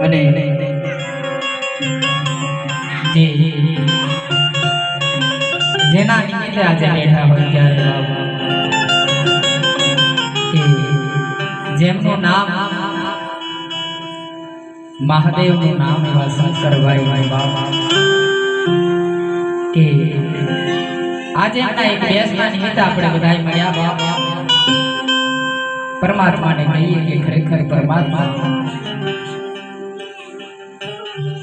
અને જેના નિમિત્તે આજે બેઠા હોય ત્યારે જેમનું નામ મહાદેવનું નામ એવા શંકરભાઈ બાબા કે આજે એમના એક બેસના નિમિત્તે આપણે બધા મળ્યા બાબા પરમાત્માને કહીએ કે ખરેખર પરમાત્મા.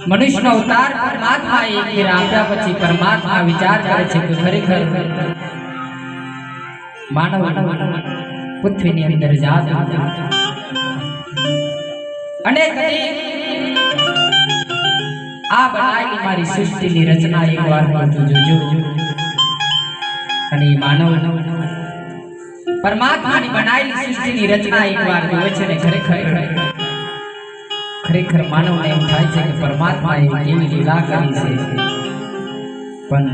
મનુષ્યનો અવતાર પરમાત્મા એ ફેર આપ્યા પછી પરમાત્મા વિચાર કરે છે કે ખરેખર માનવ પૃથ્વીની અંદર જાત અને આ બનાવેલી મારી સૃષ્ટિની રચના એકવાર તું જોજો. અને માનવ પરમાત્માની બનાવેલી સૃષ્ટિની રચના એકવાર જોવે છે ને ખરેખર ખરેખર માનવને એમ થાય છે કે પરમાત્મા એ કેવી લીલા કરી છે. પણ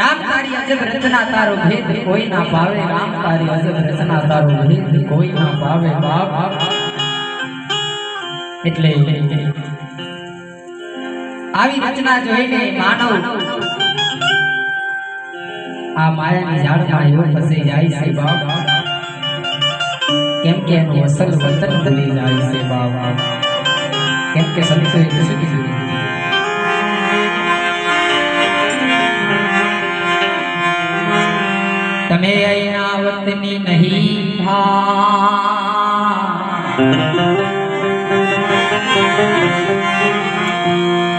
રામ તારી અજબ રચના તારો ભેદ કોઈ ના ભાવે, રામ તારી અજબ રચના તારો ભેદ કોઈ ના ભાવે, બાપ. એટલે આવી રચના જોઈને માનવ આ માયાની ઝાડમાં એવો ફસાઈ જાય છે બાપ. કેમ કે એનું અસલ વતન ભૂલી જાય છે બાબા કેમ કે સંતોએ શું કીધું તમે અહીંના વતની નહીં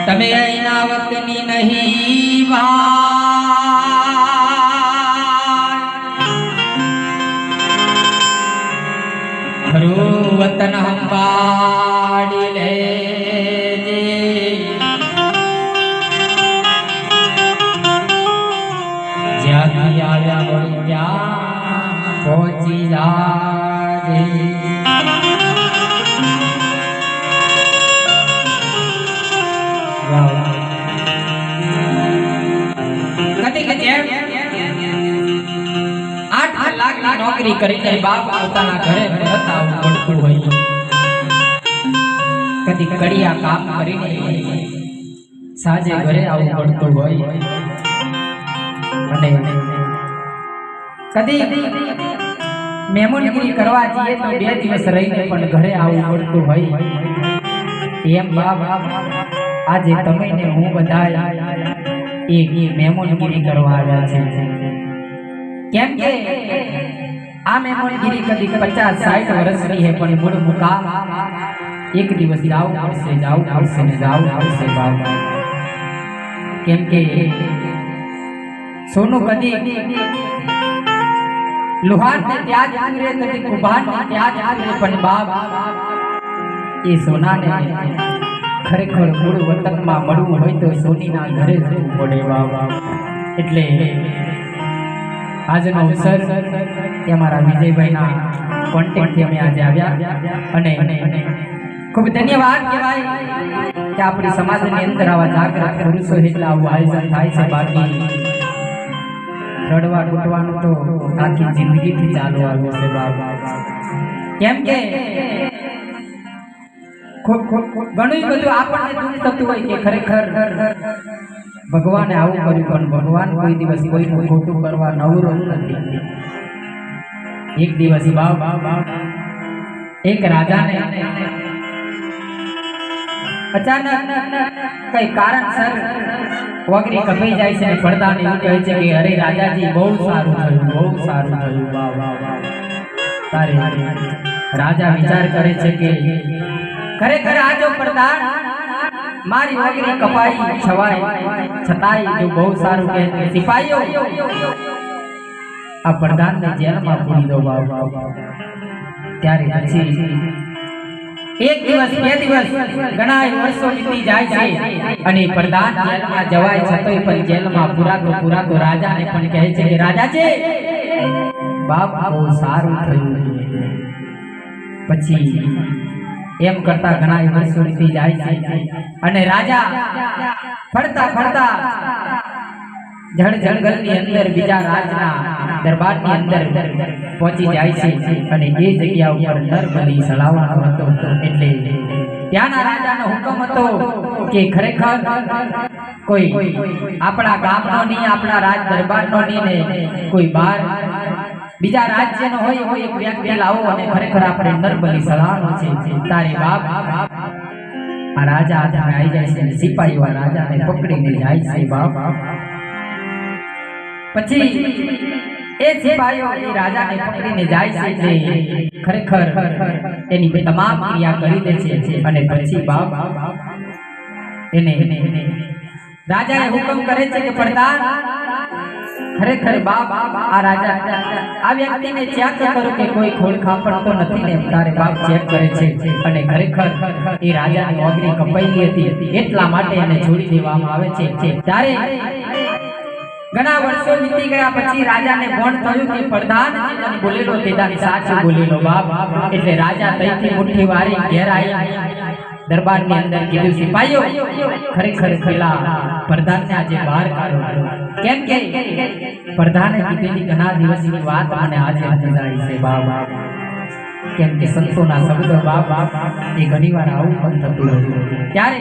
તમે અહીંના વતની નહીં ખરું આવ્યા હોય ત્યાં પહોંચી જાજે નોકરી કરીને બાપ પોતાના ઘરે આવવું પડતું હોય. કદી કડિયા કામ કરીને સાંજે ઘરે આવવું પડતું હોય. અને કદી કરવા બે દિવસ રહીને પણ ઘરે પડતું હોય. એમ બાપ, આજે તમે હું બધા એક મહેમાનગીરી કરવા આવ્યા છે. કેમ કે આ મહેમાનગીરી કદી પચાસ, સાઠ વર્ષની હે, પણ મૂળ મુકામ એક દિવસ જાવું પડશે જાવું પડશે ને જાવું પડશે બાબા કેમ કે સોનું કદી લુહાર ને ત્યાં પૂરે, કદી કુભાર ને ત્યાં પૂરે, પણ બાપ એ સોનાને ખરેખર મૂળ વતનમાં મળવું હોય તો સોનીના ઘરે જવું પડે બાબા એટલે આજનો અવસર એ અમારા વિજયભાઈના કોન્ટેક્ટથી અમે આજે આવ્યા અને ખૂબ ધન્યવાદ કહેવાય કે આપણી સમાજની અંદર આવા જાગૃત પુરુષો એટલે આવું આયોજન થાય છે બાકી રડવા તૂટવાનું તો આખી જિંદગીથી ચાલુ આવ્યું છે બાબા કેમ કે ઘણું બધું આપણને દુઃખ થતું હોય કે ખરેખર ભગવાને આવું કર્યું, પણ ભગવાન કોઈ દિવસ કોઈનું ખોટું કરવા નવરો નથી. એક દિવસ બાપ, એક રાજાને અચાનક કઈ કારણસર વગરી કપાઈ જાય છે અને પડદાને એવું કહે છે કે, અરે રાજાજી, બહુ સારું થયું, બહુ સારું થયું, વાહ વાહ વાહ. તારે રાજા વિચાર કરે છે કે, ખરેખર આ જો પ્રધાન મારી વગરી કપાઈ છવાય, છતાંય જો બહુ સારું કહે સિપાહીઓ આ પ્રધાનને જેલમાં પૂરી દો બાબા ત્યારે પછી એક દિવસ, બે દિવસ ઘણા વર્ષો વીતી જાય છે અને પ્રધાન જેલમાં જવાય છતોય પણ જેલમાં પુરાતો પુરાતો રાજાને પણ કહે છે કે, રાજા છે. બાપ બહુ સારું થયું. પછી એમ કરતા ઘણા વર્ષો વીતી જાય છે અને રાજા ફરતા ફરતા જળ જંગલની અંદર બીજા રાજના દરબારની અંદર પહોંચી જાય છે અને એ જગ્યા ઉપર નરબલી સળાવવાનો હતો. એટલે ત્યાંના રાજાનો હુકમ હતો કે ખરેખર કોઈ આપણા ગામનો નહીં આપણા રાજ દરબારનો નહીં ને કોઈ બહાર બીજા રાજ્યનો હોય એવો એક વ્યક્તિ લાવો અને ખરેખર આપણે નરબલી સળાવવાનો છે. તારે બાપ આ રાજા આજાને આવી જાય છે સિપાહીઓ રાજાને પકડીને જાય છે બાપ. પછી એ સિપાહીઓ એ રાજાને પકડીને જાય છે જે ખરેખર એની તમામ ક્રિયા કરી દે છે અને પછી બાપ એને રાજાએ હુકમ કરે છે કે પ્રધાન ખરેખર બાપ આ રાજા, આ વ્યક્તિને ચેક કરો કે કોઈ ખાપડ તો નથી ને તારે બાપ ચેક કરે છે. અને ખરેખર એ રાજાની ઓગરી કપાઈ હતી એટલા માટે એને છોડી દેવામાં આવે છે. ત્યારે ઘણા વર્ષો વીતી ગયા પછી રાજાને ભણ થયું કે પ્રધાન બોલેલો તેદાન સાચું બોલેલો બાપ. એટલે રાજા તૈથી મુઠ્ઠી વારી ઘેર આવી દરબારની અંદર કીધું સિપાહીઓ ખરેખર પેલા પ્રધાનને આજે બહાર કાઢો. કેમ કે પ્રધાને કીધેલી ઘણા દિવસની વાત મને આજે સમજાય છે બાપ. કેમ કે સંતોના શબ્દ બાપ બાપ એ ઘણીવાર આવું પણ થતું હતું ત્યારે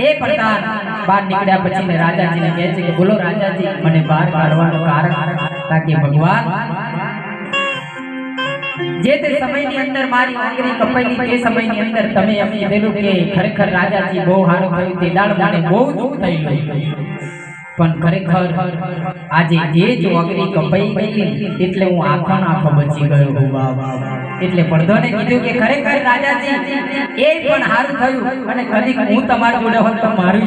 એ પ્રકાર બહાર નીકળ્યા પછી મેં રાજાજીને કહે છે કે બોલો રાજાજી, મને બહાર કાઢવાનું કારણ તાકે ભગવાન જે તે સમયની અંદર મારી આંગળી કપાયેલી તે સમયની અંદર તમે એમ કીધેલું કે ખરેખર રાજાજી બહુ સારું થયું, તે દાડ મને બહુ દુઃખ થયું પણ ખરેખર આજે જે જ આંગળી કપાઈ ગઈ એટલે હું આખો આખો બચી ગયો એટલે પડધોને કીધું કે ખરેખર રાજાજી, એ પણ હારું થયું અને કદી હું તમારી જોડે હોત તો મારું